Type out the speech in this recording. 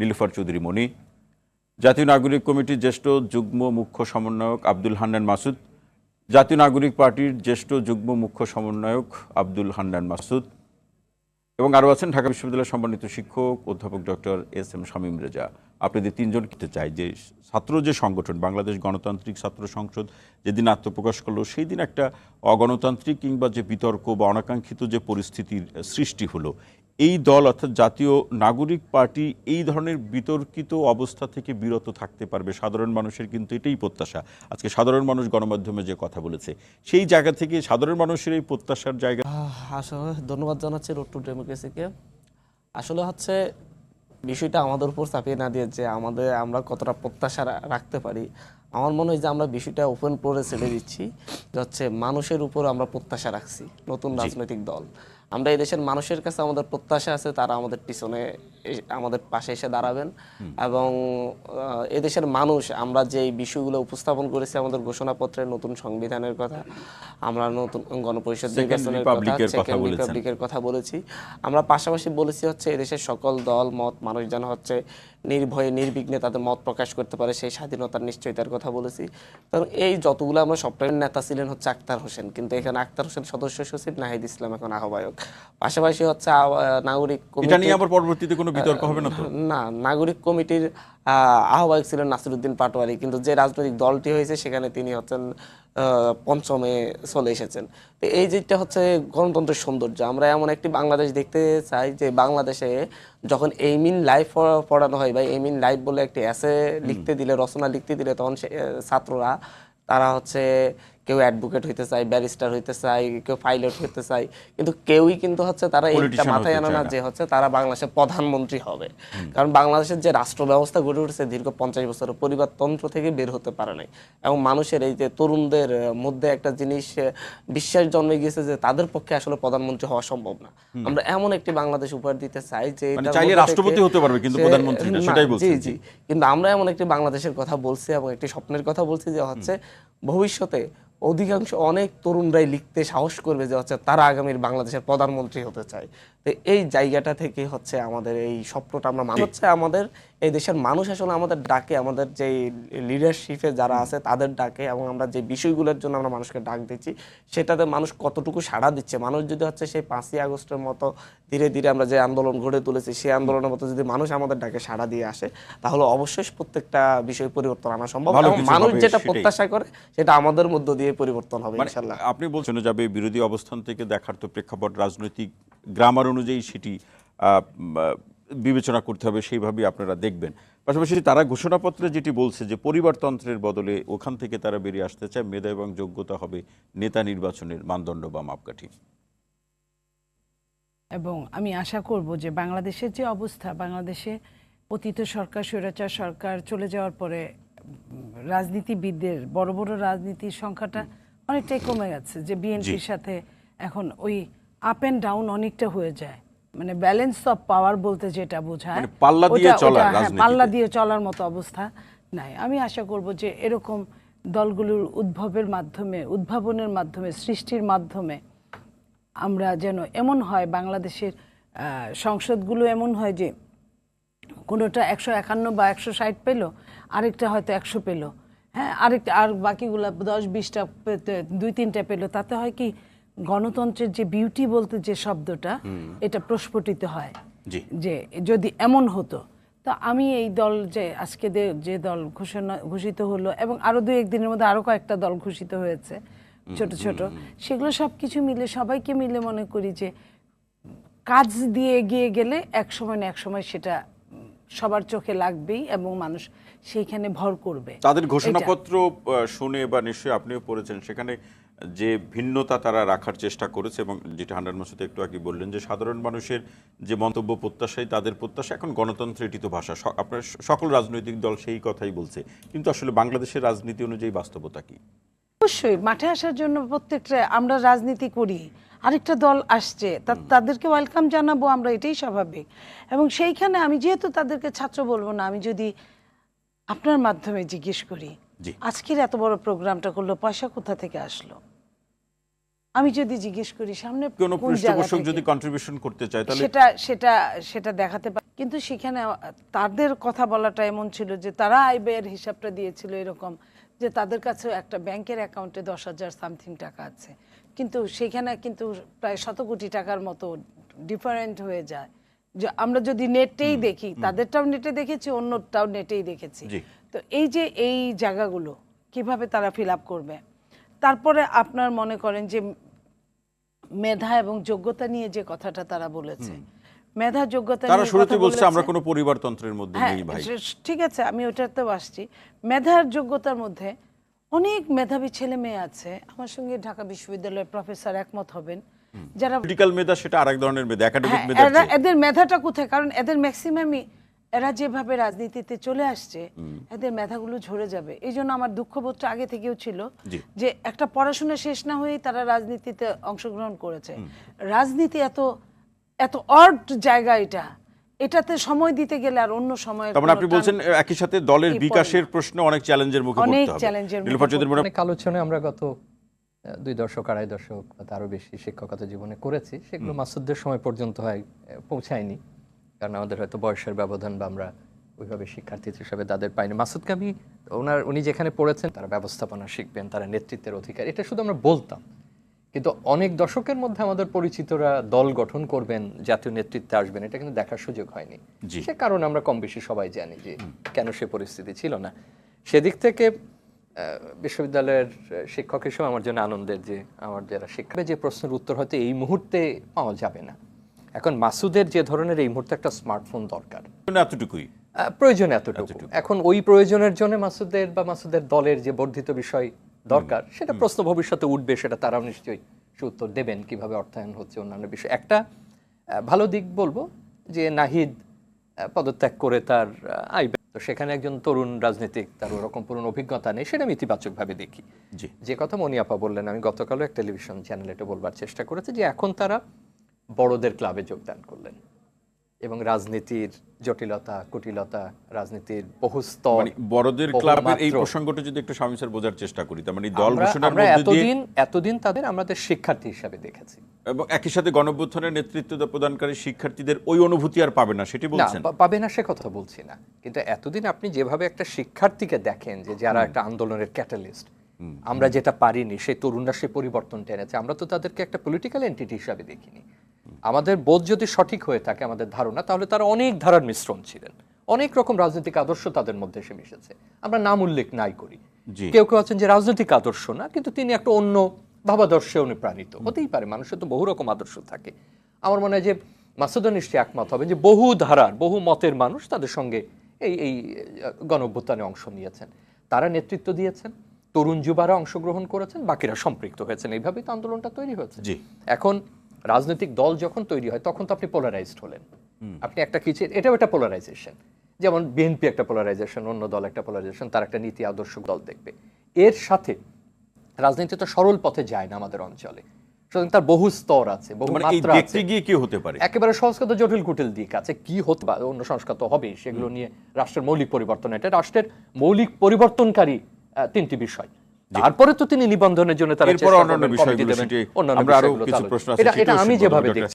নীলুফার চৌধুরী মণি, জাতীয় নাগরিক কমিটির জ্যেষ্ঠ যুগ্ম মুখ্য সমন্বয়ক আব্দুল হান্নান মাসুদ, জাতীয় নাগরিক পার্টির জ্যেষ্ঠ যুগ্ম মুখ্য সমন্বয়ক আব্দুল হান্নান মাসুদ এবং আরও আছেন ঢাকা বিশ্ববিদ্যালয়ের সম্মানিত শিক্ষক অধ্যাপক doctor S M Shamim Reza. আপনাদের তিনজন খেতে চাই যে ছাত্র যে সংগঠন, বাংলাদেশ গণতান্ত্রিক ছাত্র সংসদ যেদিন আত্মপ্রকাশ করল সেই দিন একটা অগণতান্ত্রিক কিংবা যে বিতর্ক বা অনাকাঙ্ক্ষিত যে পরিস্থিতির সৃষ্টি হলো এই দল অর্থাৎ জাতীয় নাগরিক পার্টি এই ধরনের বিতর্কিত অবস্থা থেকে বিরত থাকতে পারবে। সাধারণ মানুষের কিন্তু এটাই প্রত্যাশা। আজকে সাধারণ মানুষ গণমাধ্যমে যে কথা বলেছে সেই জায়গা থেকে সাধারণ মানুষের এই প্রত্যাশার জায়গা আসলে ধন্যবাদ জানাচ্ছি রোড টু ডেমোক্রেসিকে আসলে হচ্ছে বিষয়টা আমাদের উপর চাপিয়ে না দিয়ে যে আমাদের আমরা কতটা প্রত্যাশা রাখতে পারি আমার মনে হয় যে আমরা বিষয়টা ওপেন করে ছেড়ে দিচ্ছি যে হচ্ছে মানুষের উপর আমরা প্রত্যাশা রাখছি নতুন রাজনৈতিক দল। আমরা এই দেশের মানুষের কাছে আমাদের প্রত্যাশা আছে তারা আমাদের পিছনে আমাদের পাশে এসে দাঁড়াবেন। এবং এদেশের মানুষ আমরা যে বিষয়গুলো উপস্থাপন করেছি আমাদের ঘোষণাপত্রে নতুন সংবিধানের কথা আমরা নতুন গণপরিষদ নির্বাচনের কথা এর কথা বলেছি। আমরা পাশাপাশি বলেছি হচ্ছে এদেশের সকল দল মত মানুষ যেন হচ্ছে নির্ভয়ে নির্বিঘ্নে তাদের মত প্রকাশ করতে পারে সেই স্বাধীনতার নিশ্চয়তার কথা বলেছি। কারণ এই যতগুলো আমরা সফটওয়্যার নেতা ছিলেন হচ্ছে আক্তার হোসেন কিন্তু এখানে আক্তার হোসেন সদস্য সচিব নাহিদ ইসলাম এখন আহ্বায়ক। পাশাপাশি হচ্ছে নাগরিক এটা নিয়ে আবার পরবর্তীতে কোনো বিতর্ক হবে না তো? না নাগরিক কমিটির আহ্বায়ক ছিলেন নাসিরুদ্দিন পাটোয়ারি কিন্তু যে রাজনৈতিক দলটি হয়েছে সেখানে তিনি হচ্ছেন পঞ্চমে চলে এসেছেন। তো এই যেটা হচ্ছে গণতন্ত্রের সৌন্দর্য আমরা এমন একটি বাংলাদেশ দেখতে চাই যে বাংলাদেশে যখন এইমিন লাইভ পড়ানো হয় বা এইমিন লাইভ বলে একটি এসে লিখতে দিলে রচনা লিখতে দিলে তখন ছাত্ররা তারা হচ্ছে কেউ অ্যাডভোকেট হইতে চায় ব্যারিস্টার হইতে চায় কেউ পাইলট হইতে চায় কিন্তু কেউই কিন্তু হচ্ছে তারা এইটা মাথায় আনে না যে হচ্ছে তারা বাংলাদেশের প্রধানমন্ত্রী হবে। কারণ বাংলাদেশের যে রাষ্ট্র ব্যবস্থা গড়ে উঠেছে দীর্ঘ পঞ্চাশ বছরের পরিবারতন্ত্র থেকে বের হতে পারে নাই। এবং মানুষের এই যে তরুণদের মধ্যে একটা জিনিস বিশ্বাস জন্মে গিয়েছে যে তাদের পক্ষে আসলে প্রধানমন্ত্রী হওয়া সম্ভব না। আমরা এমন একটি বাংলাদেশ উপহার দিতে চাই যে মানে চাইলে রাষ্ট্রপতি হতে পারবে, কিন্তু প্রধানমন্ত্রী না, জি জি। কিন্তু আমরা এমন একটি বাংলাদেশের কথা বলছি এবং একটি স্বপ্নের কথা বলছি যে হচ্ছে ভবিষ্যতে অধিকাংশ অনেক তরুণরাই লিখতে সাহস করবে যে হচ্ছে তারা আগামীর বাংলাদেশের প্রধানমন্ত্রী হতে চায়। তো এই জায়গাটা থেকে হচ্ছে আমাদের এই স্বপ্নটা আমরা মানুষ হচ্ছে আমাদের এই দেশের মানুষ আসলে আমাদের ডাকে আমাদের যে লিডারশিপে যারা আছে তাদের ডাকে এবং আমরা যে বিষয়গুলোর জন্য আমরা মানুষকে ডাক দিচ্ছি সেটাতে মানুষ কতটুকু সাড়া দিচ্ছে? মানুষ যদি হচ্ছে সেই পাঁচই আগস্টের মতো ধীরে ধীরে আমরা যে আন্দোলন গড়ে তুলেছি সেই আন্দোলনের মতো যদি মানুষ আমাদের ডাকে সাড়া দিয়ে আসে তাহলে অবশ্যই প্রত্যেকটা বিষয় পরিবর্তন আনা সম্ভব এবং মানুষ যেটা প্রত্যাশা করে সেটা আমাদের মধ্য দিয়ে পরিবর্তন হবে মানে ইনশাল্লাহ আপনি বলছেন যাবে বিরোধী অবস্থান থেকে দেখার তো প্রেক্ষাপট রাজনৈতিক গ্রামার অনুযায়ী সেটি আহ, বিবেচনা করতে হবে সেইভাবেই আপনারা দেখবেন। পাশাপাশি তারা ঘোষণাপত্রে যেটি বলছে যে পরিবারতন্ত্রের বদলে ওখান থেকে তারা বেরিয়ে আসতে চায় মেধা এবং যোগ্যতা হবে নেতা নির্বাচনের মানদণ্ড বা মাপকাঠি। এবং আমি আশা করব যে বাংলাদেশের যে অবস্থা বাংলাদেশে পতিত সরকার স্বৈরাচার সরকার চলে যাওয়ার পরে রাজনীতিবিদদের বড় বড় রাজনীতির সংখ্যাটা অনেকটাই কমে গেছে যে বিএনপির সাথে এখন ওই আপ অ্যান্ড ডাউন অনেকটা হয়ে যায়। মানে ব্যালেন্স অফ পাওয়ার বলতে যেটা বোঝায় মানে পাল্লা দিয়ে ওটা- চলা ওটা, হ্যাঁ, পাল্লা দিয়ে চলার মতো অবস্থা নাই। আমি আশা করব যে এরকম দলগুলোর উদ্ভবের মাধ্যমে উদ্ভাবনের মাধ্যমে সৃষ্টির মাধ্যমে আমরা যেন এমন হয় বাংলাদেশের সংসদগুলো এমন হয় যে কোনোটা একশো একান্ন বা একশো ষাট পেল আরেকটা হয়তো একশো পেল। হ্যাঁ আরেকটা আর বাকিগুলো দশ বিশটা দুই তিনটা পেল। তাতে হয় কি গণতন্ত্রের যে বিউটি বলতে যে শব্দটা এটা প্রস্ফুটিত হয়। যে যদি এমন হতো তো আমি এই দল যে আজকে যে দল ঘোষণা ঘোষিত হলো এবং আরও দু একদিনের মধ্যে আরও কয়েকটা দল ঘোষিত হয়েছে ছোট ছোট সেগুলো সব কিছু মিলে সবাইকে মিলে মনে করি যে কাজ দিয়ে এগিয়ে গেলে এক সময় না এক সময় সেটা সবার চোখে লাগবেই এবং মানুষ সেইখানে ভর করবে। তাদের ঘোষণাপত্র শুনে বা নিশ্চয়ই আপনিও পড়েছেন সেখানে যে ভিন্নতা তারা রাখার চেষ্টা করেছে এবং যেটা হান্ড্রেড মাসুদ একটু আগে বললেন যে সাধারণ মানুষের যে মন্তব্য প্রত্যাশাই তাদের প্রত্যাশা এখন গণতন্ত্র এটি তো ভাষা আপনার সকল রাজনৈতিক দল সেই কথাই বলছে। কিন্তু আসলে বাংলাদেশের রাজনীতি অনুযায়ী বাস্তবতা কি? অবশ্যই মাঠে আসার জন্য প্রত্যেকটা আমরা রাজনীতি করি আরেকটা দল আসছে তা- তাদেরকে ওয়েলকাম জানাব আমরা এটাই স্বাভাবিক। এবং সেইখানে আমি যেহেতু তাদেরকে ছাত্র বলব না আমি যদি আপনার মাধ্যমে জিজ্ঞেস করি আজকের এত বড় প্রোগ্রামটা করল পয়সা কোথা থেকে আসলো? আমি যদি জিজ্ঞেস করি সামনে কোন পৃষ্ঠপোষক যদি কন্ট্রিবিউশন করতে চায় তাহলে সেটা সেটা সেটা দেখাতে পারে কিন্তু সেখানে তাদের কথা বলাটা এমন ছিল যে তারা আয় ব্যয়ের হিসাবটা দিয়েছিল এরকম যে তাদের কাছে একটা ব্যাংকের অ্যাকাউন্টে দশ হাজার সামথিং টাকা আছে। কিন্তু সেখানে কিন্তু প্রায় শত কোটি টাকার মতো ডিফারেন্ট হয়ে যায়। যে আমরা যদি নেটেই দেখি তাদেরটাও নেটে দেখেছি অন্যটাও নেটেই দেখেছি। তো এই যে এই জায়গাগুলো কীভাবে তারা ফিল আপ করবে? তারপরে আপনার মনে করেন যে মেধা এবং যোগ্যতা নিয়ে যে কথাটা তারা বলেছে। মেধা যোগ্যতা তারা শুরুতে বলছে আমরা কোনো পরিবারতন্ত্রের মধ্যে হ্যাঁ নেই ভাই। ঠিক আছে আমি ওটাতেও আসছি। মেধার যোগ্যতার মধ্যে অনেক মেধাবী ছেলে মেয়ে আছে। আমার সঙ্গে ঢাকা বিশ্ববিদ্যালয়ের প্রফেসর একমত হবেন। যারা পলিটিক্যাল মেধা সেটা আরেক ধরনের মেধা একাডেমিক হ্যাঁ, মেধা এদের মেধাটা কোথায়? কারণ এদের ম্যাক্সিমামই এরা যেভাবে রাজনীতিতে চলে আসছে এদের মেধাগুলো ঝরে যাবে। এই জন্য আমার দুঃখবোধটা আগে থেকেও ছিল যে একটা পড়াশোনা শেষ না হয়েই তারা রাজনীতিতে অংশগ্রহণ করেছে। রাজনীতি এত এত অর্ড জায়গা এটা। এটাতে সময় দিতে গেলে আর অন্য সময় তার মানে আপনি বলছেন একই সাথে দলের বিকাশের প্রশ্ন অনেক চ্যালেঞ্জের মুখে অনেক পড়তে হবে। চ্যালেঞ্জের চৌধুরী ম্যাডাম অনেক আলোচনা আমরা গত দুই দশক আড়াই দশক বা তারও বেশি শিক্ষকতা জীবনে করেছি সেগুলো মাসুদদের সময় পর্যন্ত হয় পৌঁছায়নি। কারণ আমাদের হয়তো বয়সের ব্যবধান বা আমরা ওইভাবে শিক্ষার্থী হিসাবে তাদের পাইনি। মাসুদকে আমি ওনার উনি যেখানে পড়েছেন তারা ব্যবস্থাপনা শিখবেন তারা নেতৃত্বের অধিকার। এটা শুধু আমরা বলতাম কিন্তু অনেক দশকের মধ্যে আমাদের পরিচিতরা দল গঠন করবেন জাতীয় নেতৃত্বে আসবেন এটা কিন্তু দেখার সুযোগ হয়নি। সে কারণে আমরা কম বেশি সবাই জানি যে কেন সে পরিস্থিতি ছিল না। সেদিক থেকে বিশ্ববিদ্যালয়ের শিক্ষক হিসেবে আমার জন্য আনন্দের যে আমার যারা শিক্ষা যে প্রশ্নের উত্তর হয়তো এই মুহূর্তে পাওয়া যাবে না। এখন মাসুদের যে ধরনের এই মুহূর্তে একটা স্মার্টফোন দরকার। এতটুকুই? প্রয়োজন এতটুকু। এখন ওই প্রয়োজনের জন্য মাসুদের বা মাসুদের দলের যে বর্ধিত বিষয় দরকার। সেটা প্রশ্ন ভবিষ্যতে উঠবে সেটা তারাও নিশ্চয়ই সে উত্তর দেবেন কীভাবে অর্থায়ন হচ্ছে অন্যান্য বিষয়। একটা ভালো দিক বলব যে নাহিদ পদত্যাগ করে তার আইবে তো সেখানে একজন তরুণ রাজনীতিক তার ওরকম পুরনো অভিজ্ঞতা নেই সেটা আমি ইতিবাচকভাবে দেখি। জি। যে কথা মনিয়াপা বললেন আমি গতকালও এক টেলিভিশন চ্যানেলে এটা বলবার চেষ্টা করেছি যে এখন তারা বড়দের ক্লাবে যোগদান করলেন। এবং রাজনীতির জটিলতা কুটিলতা রাজনীতির বহু স্তর মানে বড়দের ক্লাবের এই প্রসঙ্গটা যদি একটু স্বামী স্যার বোঝার চেষ্টা করি তার মানে দল ঘোষণার মধ্যে দিয়ে এতদিন এতদিন তাদের আমাদের শিক্ষার্থী হিসাবে দেখেছি। এবং একই সাথে গণঅভ্যুত্থানের নেতৃত্ব প্রদানকারী শিক্ষার্থীদের ওই অনুভূতি আর পাবে না সেটি না বলছেন। পা- পাবে না সে কথা বলছি না। কিন্তু এতদিন আপনি যেভাবে একটা শিক্ষার্থীকে দেখেন যে যারা একটা আন্দোলনের ক্যাটালিস্ট আমরা যেটা পারিনি সেই তরুণরা সেই পরিবর্তনটা এনেছে আমরা তো তাদেরকে একটা পলিটিক্যাল এন্টিটি হিসাবে দেখিনি। আমাদের বোধ যদি সঠিক হয়ে থাকে আমাদের ধারণা তাহলে তারা অনেক ধারার মিশ্রণ ছিলেন। অনেক রকম রাজনৈতিক আদর্শ তাদের মধ্যে এসে মিশেছে। আমরা নাম উল্লেখ নাই করি। কেউ কেউ আছেন যে রাজনৈতিক আদর্শ না কিন্তু তিনি একটা অন্য ভাবাদর্শে অনুপ্রাণিত। হতেই পারে মানুষের তো বহু রকম আদর্শ থাকে। আমার মনে হয় যে মাসুদা নিশ্চয়ই একমত হবে যে বহু ধারার বহু মতের মানুষ তাদের সঙ্গে এই এই গণ অভ্যুত্থানে অংশ নিয়েছেন। তারা নেতৃত্ব দিয়েছেন তরুণ যুবারা অংশগ্রহণ করেছেন বাকিরা সম্পৃক্ত হয়েছেন। এইভাবেই তো আন্দোলনটা তৈরি হয়েছে। জি। এখন রাজনৈতিক দল যখন তৈরি হয় তখন তো আপনি পোলারাইজড হলেন। আপনি একটা কিছু এটাও একটা পোলারাইজেশন যেমন বিএনপি একটা পোলারাইজেশন অন্য দল একটা পোলারাইজেশন তার একটা নীতি আদর্শ দল দেখবে। এর সাথে রাজনীতি তো সরল পথে যায় না আমাদের অঞ্চলে। সুতরাং তার বহু স্তর আছে বহু মানে মাত্রা আছে। গিয়ে কি হতে পারে? একেবারে সংস্কার জটিল কুটিল দিক আছে কি হতে পারে? অন্য সংস্কার তো হবেই সেগুলো নিয়ে রাষ্ট্রের মৌলিক পরিবর্তন এটা রাষ্ট্রের মৌলিক পরিবর্তনকারী তিনটি বিষয়। তারপরে তো তিনি নিবন্ধনের জন্য তারা অন্যান্য বিষয়গুলো আমরা আরও কিছু প্রশ্ন আছে এটা এটা আমি যেভাবে দেখছি।